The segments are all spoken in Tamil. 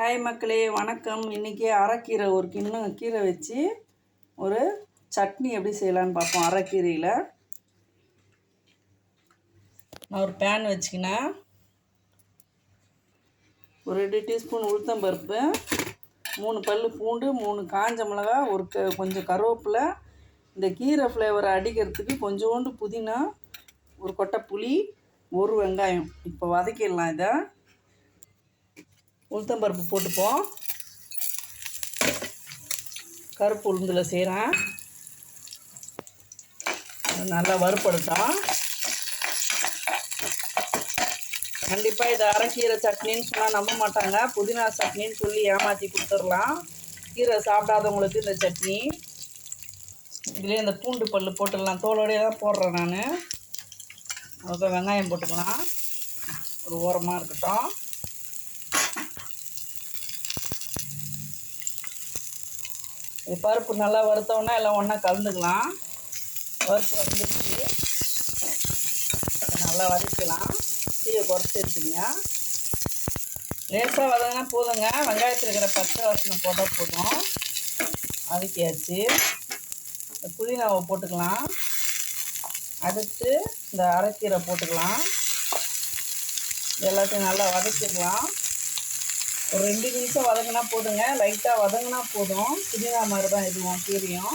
ஹாய் மக்களே வணக்கம். இன்றைக்கி அரைக்கீரை ஒரு கிண்ணம் கீரை வச்சு ஒரு சட்னி எப்படி செய்யலான்னு பார்ப்போம் அரைக்கீரையில். நான் ஒரு பேன் வச்சுக்கினேன். ஒரு ரெண்டு டீஸ்பூன் உளுத்தம்பருப்பு மூணு பல் பூண்டு மூணு காஞ்ச மிளகா ஒரு க கொஞ்சம் கருவேப்பிலை. இந்த கீரை ஃப்ளேவரை அடிக்கிறதுக்கு கொஞ்சோண்டு புதினா ஒரு கொட்டை புளி ஒரு வெங்காயம். இப்போ வதக்கிடலாம் இதை. உளுத்தம்பருப்பு போட்டுப்போம். கருப்பு உளுந்தில் செய்கிறேன் நல்லா வறுப்படுத்தோம் கண்டிப்பாக இதை அரைக்கீரை சட்னின்னு சொன்னால் நம்ப மாட்டாங்க. புதினா சட்னின்னு சொல்லி ஏமாற்றி கொடுத்துடலாம். கீரை சாப்பிடாதவங்களுக்கு இந்த சட்னி. இதுலேயே இந்த பூண்டு பல் போட்டுடலாம். தோலோடையே தான் போடுறேன் நான். அதுக்கு வெங்காயம் போட்டுக்கலாம். ஒரு ஓரமாக இருக்கட்டும். இது பருப்பு நல்லா வறுத்தோன்னா எல்லாம் ஒன்றா கலந்துக்கலாம். பருப்பு வந்துடுச்சு நல்லா வதக்கலாம். தீயை குறைச்சி எடுத்துங்க லேசாக வதங்கினா போதுங்க. வெங்காயத்தில் இருக்கிற பச்சை வாசனை போட்டால் போதும். அதுக்கியாச்சு. இந்த புதினாவை போட்டுக்கலாம். அடுத்து இந்த அரைக்கீரை போட்டுக்கலாம். எல்லாத்தையும் நல்லா வதக்கிடலாம். ஒரு ரெண்டு நிமிஷம் வதங்கினா போதுங்க. லைட்டாக வதங்கினா போதும். புதினா மாதிரி தான் இதுவும் கீரையும்.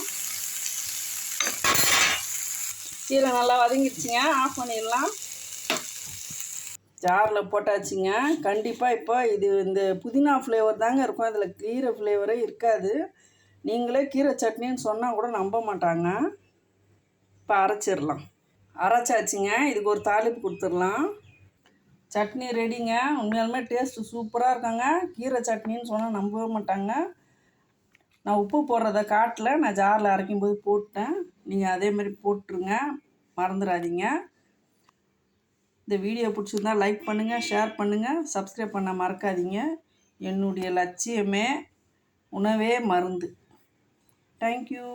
கீரை நல்லா வதங்கிடுச்சிங்க. ஆஃப் பண்ணிடலாம். ஜாரில் போட்டாச்சுங்க. கண்டிப்பாக இப்போ இது இந்த புதினா ஃப்ளேவர் தாங்க இருக்கும். அதில் கீரை ஃப்ளேவரே இருக்காது. நீங்களே கீரை சட்னின்னு சொன்னால் கூட நம்ப மாட்டாங்க. இப்போ அரைச்சிடலாம். அரைச்சாச்சுங்க. இதுக்கு ஒரு தாளிப்பு கொடுத்துடலாம். சட்னி ரெடிங்க. உண்மையாலுமே டேஸ்ட்டு சூப்பராக இருக்காங்க. கீரை சட்னின்னு சொன்னால் நம்பவே மாட்டாங்க. நான் உப்பு போடுறத காட்டில். நான் ஜாரில் அரைக்கும் போது போட்டேன் நீங்கள் அதேமாரி போட்டுருங்க. மறந்துடாதீங்க. இந்த வீடியோ பிடிச்சிருந்தா லைக் பண்ணுங்கள் ஷேர் பண்ணுங்கள் சப்ஸ்கிரைப் பண்ண மறக்காதீங்க. என்னுடைய லட்சியமே உணவே மருந்து. தேங்க்யூ